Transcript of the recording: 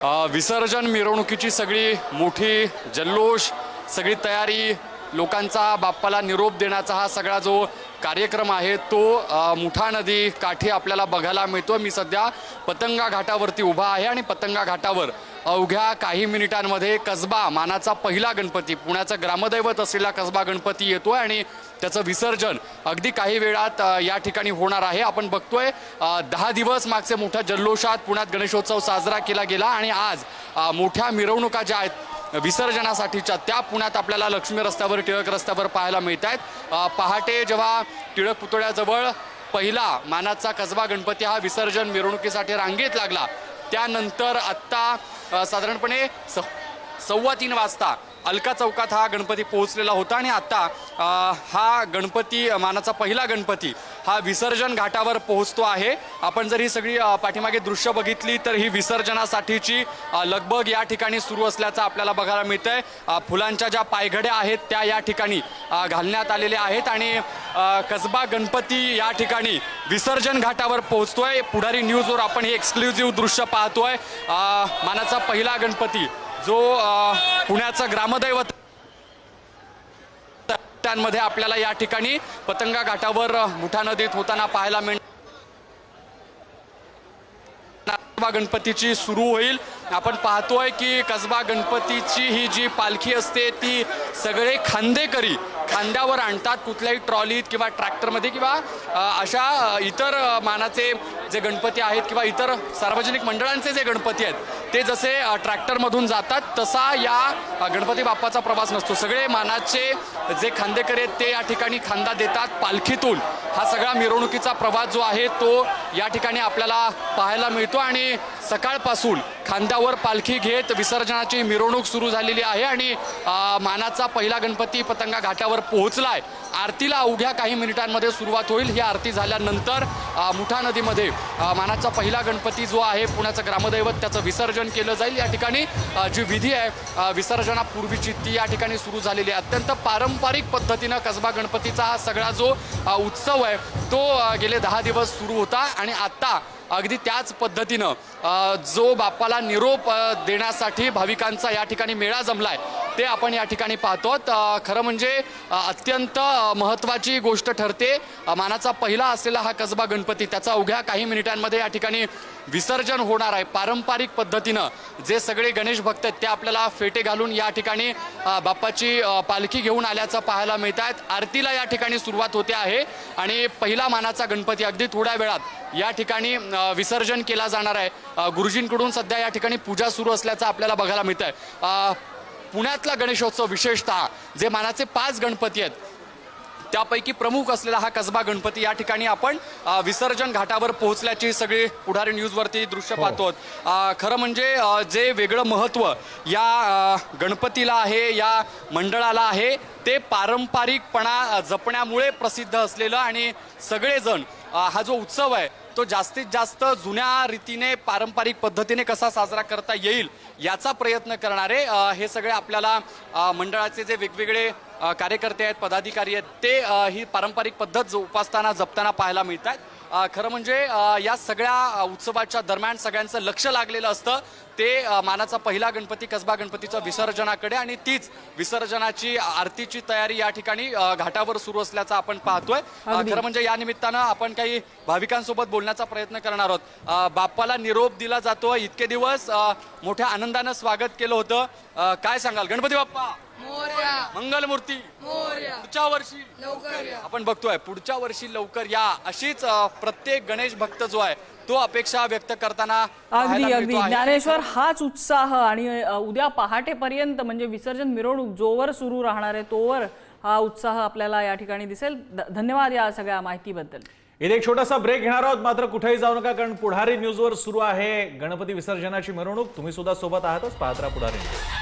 विसर्जन मिरवणुकीची सगळी मोठी जल्लोष सगळी तयारी लोकांचा बाप्पाला निरोप देण्याचा हा सगळा जो कार्यक्रम आहे तो मुठा नदी काठी आपल्याला बघायला मिळतो मी सध्या पतंगा घाटावरती उभा आहे आणि पतंगा घाटावर अवघ्या काही मिनिटांमध्ये कसबा मानाचा पहिला गणपती पुण्याचं ग्रामदैवत असलेला कसबा गणपती येतोय आणि त्याचं विसर्जन अगदी काही वेळात या ठिकाणी होणार आहे. आपण बघतोय दहा दिवस मागचे मोठ्या जल्लोषात पुण्यात गणेशोत्सव साजरा केला गेला आणि आज मोठ्या मिरवणुका ज्या आहेत विसर्जनासाठीच्या त्या पुण्यात आपल्याला लक्ष्मी रस्त्यावर टिळक रस्त्यावर पाहायला मिळत आहेत पहाटे जेव्हा टिळक पुतळ्याजवळ पहिला मानाचा कसबा गणपती हा विसर्जन मिरवणुकीसाठी रांगेत लागला त्यानंतर आत्ता साधारणपणे स सव्वा तीन वाजता अलका चौकात हा गणपती पोहोचलेला होता आणि आता हा गणपती मानाचा पहिला गणपती हा विसर्जन घाटावर पोहोचतो आहे. आपण जर ही सगळी पाठीमागे दृश्य बघितली तर ही विसर्जनासाठीची लगबग या ठिकाणी सुरू असल्याचं आपल्याला बघायला मिळतंय. फुलांच्या ज्या पायघड्या आहेत त्या या ठिकाणी घालण्यात आलेल्या आहेत आणि कसबा गणपती या ठिकाणी विसर्जन घाटावर पोहोचतोय. पुढारी न्यूजवर आपण हे एक्सक्लुझिव्ह दृश्य पाहतोय. मानाचा पहिला गणपती जो पुण्याचं ग्रामदैवत मध्ये आपल्याला या ठिकाणी पतंगा घाटावर मुठा नदीत होताना पाहायला मिळ कसबा गणपतीची सुरू होईल. आपण पाहतोय की कसबा गणपतीची ही जी पालखी असते ती सगळे खांदेकरी खांद्यावर आणतात कुठल्याही ट्रॉलीत किंवा ट्रॅक्टरमध्ये किंवा अशा इतर मानाचे जे गणपती आहेत किंवा इतर सार्वजनिक मंडळांचे जे गणपती आहेत ते जसे ट्रॅक्टरमधून जातात तसा या गणपती बाप्पाचा प्रवास नसतो. सगळे मानाचे जे खांदेकरी आहेत ते या ठिकाणी खांदा देतात. पालखीतून हा सगळा मिरवणुकीचा प्रवास जो आहे तो या ठिकाणी आपल्याला पाहायला मिळतो. आणि सकाळपासून खांद्यावर पालखी घेत विसर्जनाची मिरवणूक सुरू झालेली आहे आणि मानाचा पहिला गणपती पतंगा घाटावर पोहोचला आहे आरतीला अवघ्या काही मिनिटांमध्ये सुरुवात होईल. ही आरती झाल्यानंतर मुठा नदीमध्ये मानाचा पहिला गणपती जो आहे पुण्याचं ग्रामदैवत त्याचं विसर्जन केलं जाईल. या ठिकाणी जी विधी आहे विसर्जनापूर्वीची ती या ठिकाणी सुरू झालेली आहे. अत्यंत पारंपरिक पद्धतीनं कसबा गणपतीचा हा सगळा जो उत्सव आहे तो गेले दहा दिवस सुरू होता आणि आत्ता अगदी त्याच पद्धतीनं जो बाप्पाला निरोप देण्यासाठी भाविकांचा या ठिकाणी मेळा जमला आहे ते आपण या ठिकाणी पाहतो खरं म्हणजे अत्यंत महत्त्वाची गोष्ट ठरते. मानाचा पहिला असलेला हा कसबा गणपती त्याचा अवघ्या काही मिनिटांमध्ये या ठिकाणी विसर्जन होणार आहे. पारंपरिक पद्धतीनं जे सगळे गणेश भक्त आहेत ते आपल्याला फेटे घालून या ठिकाणी बाप्पाची पालखी घेऊन आल्याचं पाहायला मिळत आहेत आरतीला या ठिकाणी सुरुवात होते आहे. आणि पहिला मानाचा गणपती अगदी थोड्या वेळात या ठिकाणी विसर्जन केला जाणार आहे. गुरुजींकडून सध्या या ठिकाणी पूजा सुरू असल्याचं आपल्याला बघायला मिळत आहे पुण्यातला गणेशोत्सव विशेषतः जे मानाचे पाच गणपती आहेत त्यापैकी प्रमुख असलेला हा कसबा गणपती. या ठिकाणी आपण विसर्जन घाटावर पोहोचल्याची सगळी पुढारी न्यूजवरती दृश्य पाहतो अ, खरं म्हणजे जे वेगळं महत्त्व या गणपतीला आहे या मंडळाला आहे ते पारंपरिकपणा जपण्यामुळे प्रसिद्ध असलेलं आणि सगळेजण हा जो उत्सव आहे तो जास्तीत जास्त जुन्या रीतीने पारंपरिक पद्धतीने कसा साजरा करता येईल याचा प्रयत्न करणारे हे सगळे आपल्याला मंडळाचे जे वेगवेगळे कार्यकर्ते आहेत पदाधिकारी आहेत ते ही पारंपरिक पद्धत उपासताना जपताना पाहायला मिळतात आहेत खरं म्हणजे या सगळ्या उत्सवाच्या दरम्यान सगळ्यांचं लक्ष लागलेलं असतं. ते मानाचा पहिला गणपती कसबा गणपतीच्या विसर्जनाकडे आणि तीच विसर्जनाची आरतीची तयारी या ठिकाणी घाटावर सुरू असल्याचं आपण पाहतोय. खरं म्हणजे या निमित्तानं आपण काही भाविकांसोबत बोलण्याचा प्रयत्न करणार आहोत. बाप्पाला निरोप दिला जातो. इतके दिवस मोठ्या आनंदानं स्वागत केलं होतं. काय सांगाल? गणपती बाप्पा! मंगलमूर्ती. मोर्या. पुढच्या वर्षी. लवकर या. आपण बघतोय पुढच्या वर्षी लवकर या. अशीच प्रत्येक गणेश भक्त जो आहे तो अपेक्षा व्यक्त करताना अगदी अगदी. ज्ञानेश्वर हाच उत्साह आणि उद्या पहाटेपर्यंत म्हणजे विसर्जन मिरवणूक जोवर सुरू राहणार आहे तोवर हा उत्साह आपल्याला या ठिकाणी दिसेल. धन्यवाद या सगळ्या माहितीबद्दल. इथे एक छोटासा ब्रेक घेणार आहोत मात्र कुठेही जाऊ नका कारण पुढारी न्यूजवर सुरू आहे गणपती विसर्जनाची मिरवणूक. तुम्ही सुद्धा सोबत आहातच पाहत राहा पुढारी न्यूज